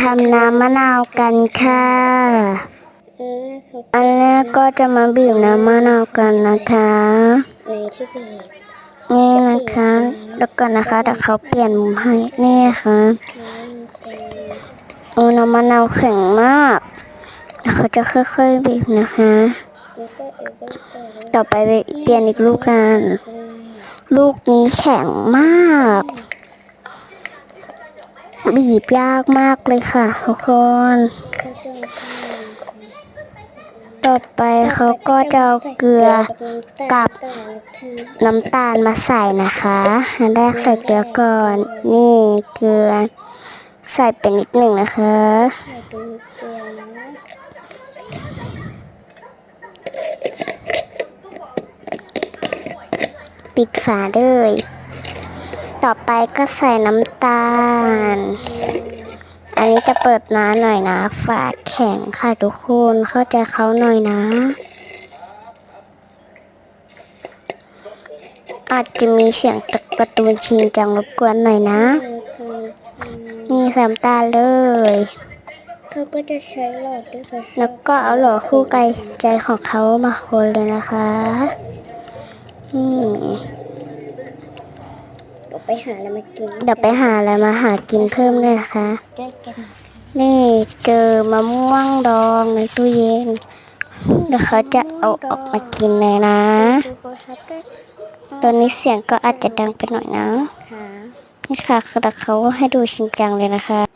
ทำน้ำมะนาวกันค่ะอันแรกก็จะมาบีบน้ำมะนาวกันนะคะในที่บีบนี่นะคะแล้วก่อนนะคะเดี๋ยวเขาเปลี่ยนมุมให้นี่ค่ะโอ้น้ำมะนาวแข็งมากเดี๋ยวเขาจะค่อยๆบีบนะคะ ต่อไปเปลี่ยนอีกลูกกัน ลูกนี้แข็งมาก บีบยากมากเลยค่ะทุกคน ต่อไปเขาก็จะเอาเกลือกับน้ำตาลมาใส่นะคะอันแรกใส่เกลือก่อน นี่เกลือ ใส่เป็นนิดหนึ่งนะคะใส่เป็นเกลือนะปิดฝาเลย ต่อไปก็ใส่น้ำตาล อันนี้จะเปิดน้ำหน่อยนะฝาแข็งค่ะทุกคนเข้าใจเขาหน่อยนะ อาจจะมีเสียงตะการ์ตูนชินจังรบกวนหน่อยนะคือคืออืมนี่ใส่น้ำตาลเลยเขาก็จะใช้หลอดด้วยค่ะแล้วก็เอาหล่อคู่ไกลใจของเขามาคนเลยนะคะ อืมเดี๋ยวไปหาอะไรมากินเดี๋ยวไปหาอะไรมาหากินเพิ่มเลยนะคะได้กันนี่เจอมะม่วงดองในตู้เย็น เดี๋ยวเขาจะเอาออกมากินเลยนะ ดูโบทับด้วยตัวนี้เสียงก็อาจจะดังไปหน่อยนะ ค่ะ นี่ค่ะแต่เขาให้ดูชิงจังเลยนะคะ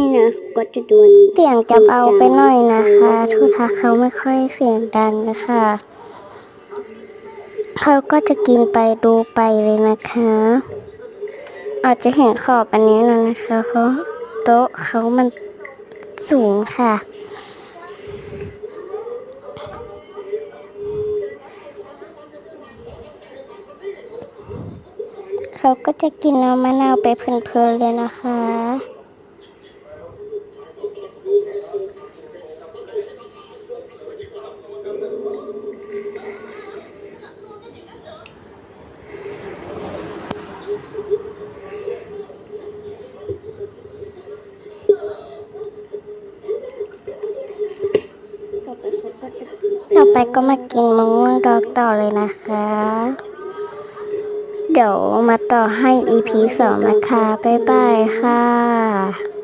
นี่นะก็จะดู เสียงจะเบาไปหน่อยนะคะทุกท่าเขาไม่ค่อยเสียงดังนะคะเขาก็จะกินไปดูไปเลยนะคะ อาจจะเห็นขอบอันนี้นะนะคะเพราะโต๊ะเขามันสูงค่ะเขาก็จะกินน้ำมะนาวไปเพลินๆเลยนะคะ ต่อไปก็มากินมะม่วงดอกต่อเลยนะคะ เดี๋ยวมาต่อให้ EP สองนะคะ บ๊ายบายค่ะ